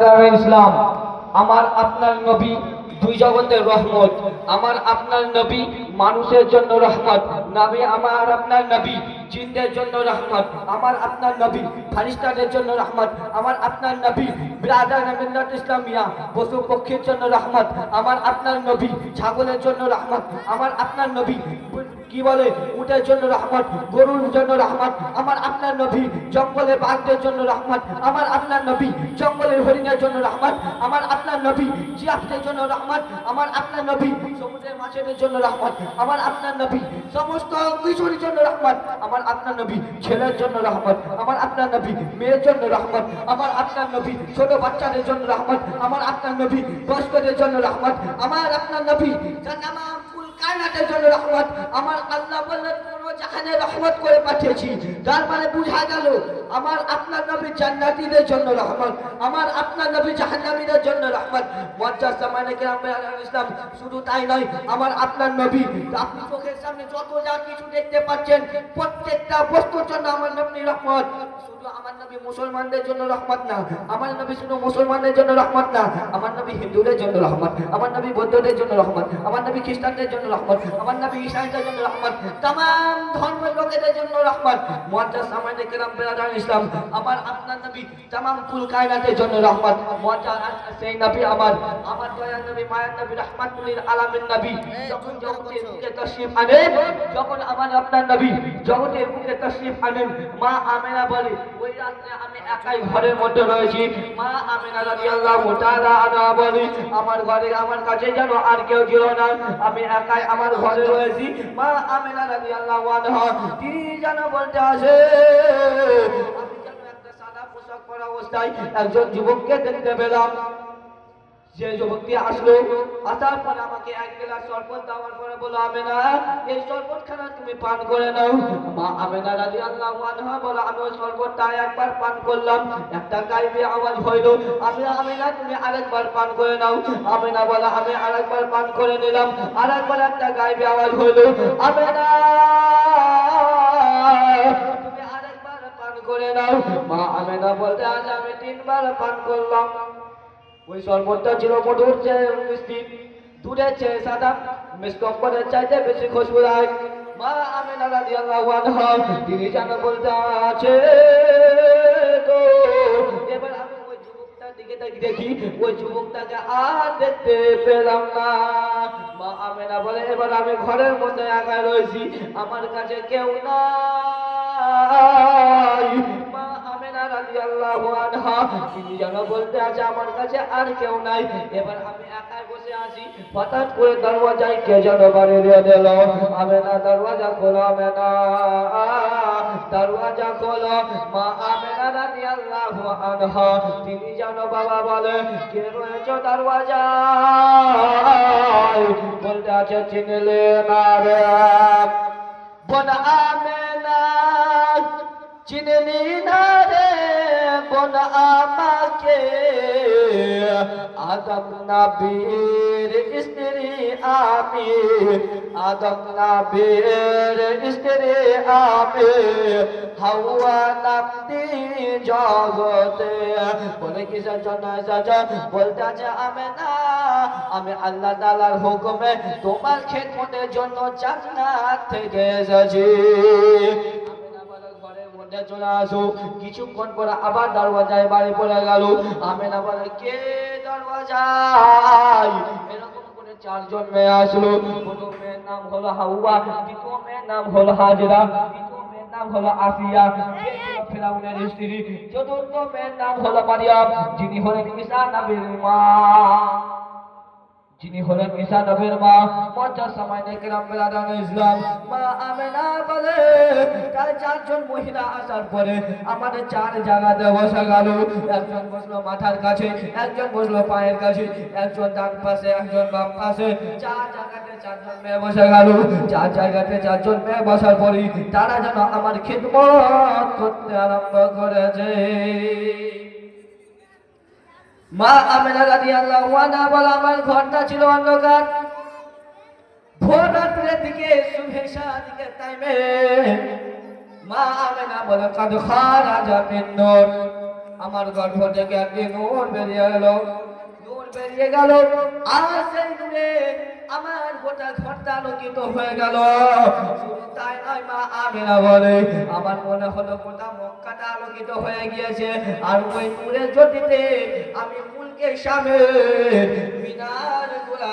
ইসলাম, আমার আপনার নবী দুই জগতের রহমত, আমার আপনার নবী মানুষের জন্য রহমত নবী আমার আপনার নবী জিনদের জন্য রহমত, আমার আপনার নবী ফারিস্তাদের জন্য রহমত, আমার আপনার নবী ব্রাদার মিল্লাত ইসলামিয়া পশু পক্ষীর জন্য রহমত, আমার আপনার নবী ছাগলের জন্য রহমত, আমার আপনার নবী কি বলে উটের জন্য রহমত গরুর জন্য রহমত আমার আপনার নবী জঙ্গলে বাঘদের জন্য রহমত আমার আপনার নবী জঙ্গলের হরিণের জন্য রহমত আমার আপনার নবী জিয়াফদের জন্য রহমত আমার আপনার নবী সমুদ্রের মাছেদের জন্য রহমত আমার আপনার নবী সমস্ত কিছুর জন্য রহমত আমার আপনার নবী ছেলের জন্য রহমত আমার আপনার নবী মেয়ের জন্য রহমত আমার আপনার নবী ছোট বাচ্চাদের জন্য রহমত আমার আপনার নবী বয়স্কদের জন্য রহমত আমার আপনার নবী জানামা ফুল কায়নাতের জন্য রহমত। আমার আল্লাহ বললেন, কোন জাহানে রহমত করে পাঠিয়েছি। তার মানে বুঝা গেল আমার আপনার নবী জান্নাতীদের জন্য রহমত, আমার আপনার নবী জাহান্নামীদের জন্য রহমত। মজ্জার সামানে কেরাম ইসলাম শুধু তাই নয়, আমার আপনার নবী, আপনি চোখের সামনে যত যা কিছু দেখতে পাচ্ছেন, প্রত্যেকটা বস্তুর জন্য আমার নবী রহমত। শুধু আমার নবী মুসলমানদের জন্য রহমত না, আমার নবী শুধু মুসলমানদের জন্য রহমত না, আমার নবী হিন্দুদের জন্য রহমত, আমার নবী বৌদ্ধদের জন্য রহমত, আমার নবী খ্রিস্টানদের জন্য রহমত, আমার নবী ঈশানদের জন্য রহমত তাম ধর্মের লোকেদের জন্য রহমত। মজ্জা সামানে কেরাম বেরাদান ইসলাম, আমার আপনার নবী তাম কুল কায়নাতের জন্য রহমত। সেই নবী আমার আমার দয়ার নবী, মায়ের নবী, রহমাতুল্লিল আলামিন নবী। যখন জগতের তশরিফ আনেন, যখন আমার আপনার নবী জগতের তশরিফ আনেন, মা আমেনা বলে, ওই রাত্রে আমি একাই ঘরের মধ্যে রয়েছি। মা আমেনা রাদিয়াল্লাহু তাআলা আনহা বলে, আমার ঘরে আমার কাছে যেন আর কেউ ছিল না, আমি একাই আমার ঘরে রয়েছি। মা আমেনা রাদিয়াল্লাহু আনহা, তিনি যেন বলতে আসে একজন যুবককে দেখতে পেলাম। যে যুবকটি আসলো, আসার পরে আমাকে এক গ্লাস শরবত দেওয়ার পরে বলো আমেনা, এই শরবত খানা তুমি পান করে নাও। মা আমেনা রাজি আল্লাহ আনহা বলো আমি ওই শরবতটা একবার পান করলাম। একটা গাইবে আওয়াজ হইল, আমি আমেনা, তুমি আরেকবার পান করে নাও। আমেনা বলো আমি আরেকবার পান করে নিলাম, আরেকবার একটা গাইবে আওয়াজ হইল। আমেনা করে নাও। মা আমেনা বলতে, আজ আমি তিনবার পান করলাম। ওই শরবতটা ছিল মধুর চেয়ে মিষ্টি, দুধের চেয়ে সাদা। মিসকম্বরের চাইতে বেশি খুশবু হয় মা আমিনা রাদিয়াল্লাহু আনহা, তিনি যেন বলতে আছে গো এবার আমি ওই যুবকটার দিকে দেখি, ওই যুবকটাকে আর দেখতে পেলাম না। মা আমেনা বলে, এবার আমি ঘরের মধ্যে একা রয়েছি। আমার কাছে কেউ নাই। তিনি আমার কাছে আর কেউ নাই। এবার আমি একাই বসে আছি। করে দরওয়াজায় কে যেন দরওয়াজা দরওয়াজা তিনি বাবা বলে, কে রয়েছে দরওয়াজায়? বলতে আছে, চিনলে না রে। বোন চিনলি না রে বোন আমাকে। আদম নবীর স্ত্রী আমি। আদম নবীর স্ত্রী আমি। হাওয়া নামটি জগতে। বলে কিসের জন্য এসেছ? বলতে আছে, আমি না, আমি আল্লাহ তাআলার হুকুমে তোমার খেদমতের জন্য জান্নাত থেকে এসেছি। মধ্যে চলে আসো। কিছুক্ষণ পরে আবার দরওয়াজায় বাড়ি পড়ে গেল। আমেনা বলে, কে দরওয়াজায়? এরকম করে চারজন মেয়ে আসলো। প্রথম মেয়ের নাম হলো হাউয়া দ্বিতীয় মেয়ের নাম হলো হাজরা, তৃতীয় মেয়ের নাম হলো আসিয়া ফেরাউনের স্ত্রী, চতুর্থ মেয়ের নাম হলো মারিয়াম। যিনি হলেন ঈসা নবীর মা। যিনি হলেন ঈসা নবীর মা। পঞ্চাশ সময় দেখলাম বেলাদান ইসলাম। মা আমেনা বলে তার চারজন মহিলা আসার পরে আমাদের চার জায়গাতে বসা গেল। একজন বসল মাথার কাছে, একজন বসল পায়ের কাছে, একজন ডান পাশে, একজন বাম পাশে। চার জায়গাতে চারজন মেয়ে বসে গেল। চার জায়গাতে চারজন মেয়ে বসার পরে তারা যেন আমার খিদমত করতে আরম্ভ করেছে। মা আমেনা আমার ঘরটা ছিল অন্ধকার। ভোর রাত্রের দিকে সুভেশা দিকে টাইমে মা বলে আমার গর্ভ থেকে একটি নূর বেরিয়ে এলো। নূর বেরিয়ে গেল। আর সেই নূরে আমার গোটা ঘরটা আলোকিত হয়ে গেল। তাই নয়, মা আমেনা বলে, আমার মনে হলো গোটা হয়ে গিয়েছে। আর ওই আমি সামনে মিনারগুলা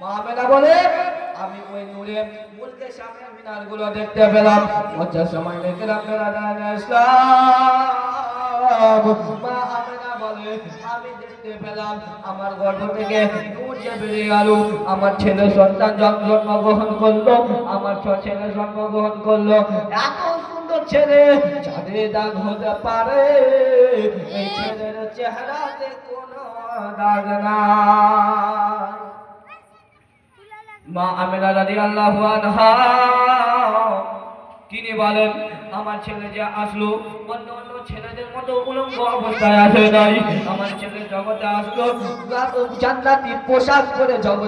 মা বলে আমি ওই নূরে মুলকের সামনে মিনারগুলো দেখতে পেলাম। মজার সময় দেখলাম মেলা ইসলাম বলে, আমি দেখতে পেলাম আমার গর্ভ থেকে বেরিয়ে গেল। আমার ছেলে সন্তান জন- জন্মগ্রহণ করল। আমার ছ- ছেলে জন্মগ্রহণ করল। এত সুন্দর ছেলে চাঁদের দাগ হতে পারে। এই ছেলের চেহারাতে কোনো দাগ না মা আমেনা রাদিয়াল্লাহু আনহা। তিনি বলেন, আমার ছেলে যে আসলো, অন্য অন্য ছেলেদের মতো উলঙ্গ অবস্থায় আসে নাই। আমার ছেলে জগতে আসলো জান্নাতি পোশাক পরে জগতে